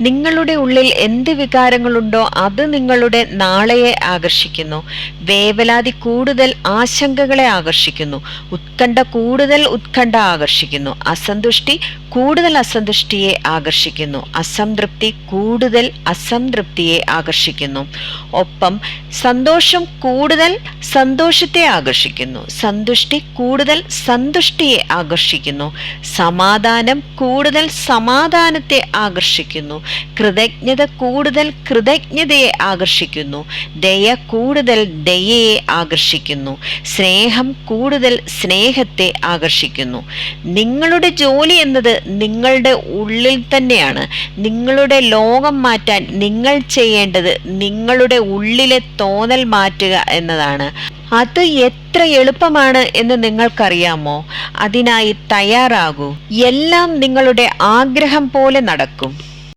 നിങ്ങളുടെ ഉള്ളിൽ എന്ത് വികാരങ്ങളുണ്ടോ അത് നിങ്ങളുടെ നാളെയെ ആകർഷിക്കുന്നു. വേവലാതി കൂടുതൽ ആശങ്കകളെ ആകർഷിക്കുന്നു. ഉത്കണ്ഠ കൂടുതൽ ഉത്കണ്ഠ ആകർഷിക്കുന്നു. അസന്തുഷ്ടി കൂടുതൽ അസന്തുഷ്ടിയെ ആകർഷിക്കുന്നു. അസംതൃപ്തി കൂടുതൽ അസംതൃപ്തിയെ ആകർഷിക്കുന്നു. ഒപ്പം സന്തോഷം കൂടുതൽ സന്തോഷത്തെ ആകർഷിക്കുന്നു. സന്തുഷ്ടി കൂടുതൽ സന്തുഷ്ടിയെ ആകർഷിക്കുന്നു. സമാധാനം കൂടുതൽ സമാധാനത്തെ ആകർഷിക്കുന്നു. കൃതജ്ഞത കൂടുതൽ കൃതജ്ഞതയെ ആകർഷിക്കുന്നു. ദയ കൂടുതൽ ദയയെ ആകർഷിക്കുന്നു. സ്നേഹം കൂടുതൽ സ്നേഹത്തെ ആകർഷിക്കുന്നു. നിങ്ങളുടെ ജോലി എന്നത് നിങ്ങളുടെ ഉള്ളിൽ തന്നെയാണ്. നിങ്ങളുടെ ലോകം മാറ്റാൻ നിങ്ങൾ ചെയ്യേണ്ടത് നിങ്ങളുടെ ഉള്ളിലെ തോന്നൽ മാറ്റുക എന്നതാണ്. അത് എത്ര എളുപ്പമാണ് എന്ന് നിങ്ങൾക്കറിയാമോ? അതിനായി തയ്യാറാകൂ. എല്ലാം നിങ്ങളുടെ ആഗ്രഹം പോലെ നടക്കും.